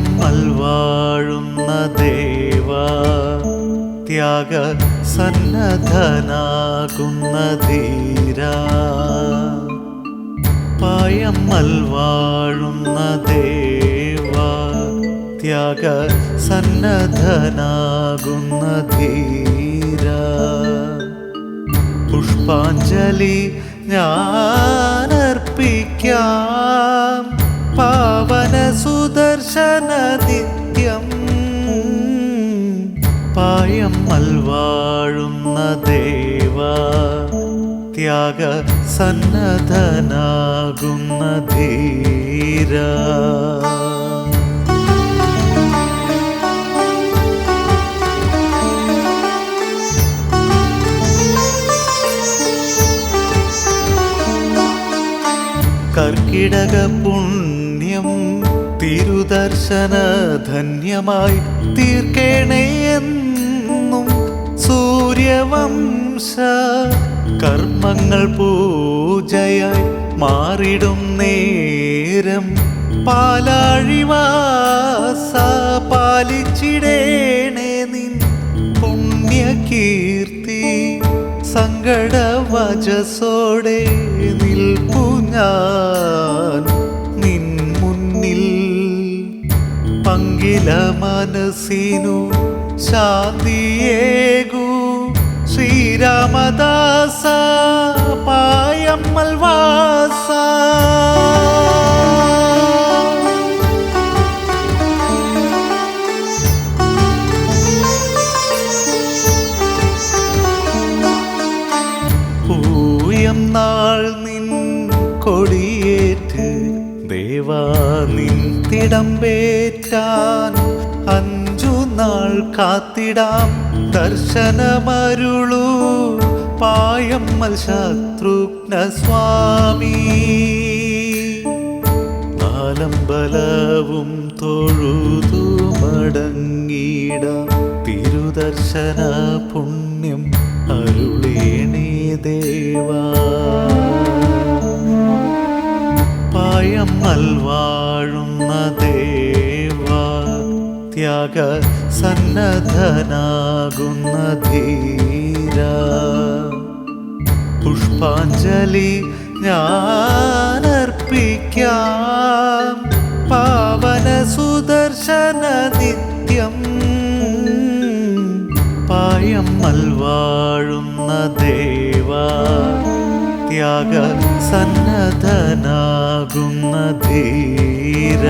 പായമ്മൽ വാഴുന്ന ദേവ ത്യാഗ സന്നദ്ധനാകുന്ന ധീര. പായമ്മൽ വാഴുന്ന ദേവ ത്യാഗ സന്നദ്ധനാകുന്ന ധീര. പുഷ്പാഞ്ജലി ഞാനർപ്പിക്കാം പാവന സുദർശന പായം മൽവാഴുന്ന വാഴുന്ന ദേവ ത്യാഗ സന്നദ്ധനാകുന്ന ധീര. കർക്കിടക പുണ്യം തിരുദർശന ധന്യമായി തീർക്കേണേ എന്നും സൂര്യവംശ. കർമ്മങ്ങൾ പൂജയായി മാറിടും നേരം. പാലാഴിവാസ പാലിച്ചിടേണേ നിൻ പുണ്യകീർത്തി. സങ്കടവചസോടെ നിൽപ്പു പങ്കില മനസ്സിനു ശാന്തിയേകൂ. ശ്രീരാമദാസ പായമ്മൽ വാസ. പൂയം നാൾ നിൻ കൊടിയേറ്റ് ദേവാ തിടമ്പേറ്റാൻ അഞ്ചു നാൾ കാത്തിടാം. ദർശനമരുളൂ പായമ്മൽ ശത്രുഘ്ന സ്വാമി. നാലമ്പലവും തൊഴുതു മടങ്ങിട തിരുദർശന പുണ്യം അരുളേണേ ദേവാ. പായമ്മൽ നൽവാഴുന്ന ദേവ ത്യാഗ സന്നദ്ധനാകുന്ന ധീര. പുഷ്പാഞ്ജലി ഞാനർപ്പിക്കാം പാവന സുദർശന നിത്യം. പായം നൽവാഴുന്ന ദേവ ത്യാഗ സന്നദ്ധനാകുന്ന ധീര.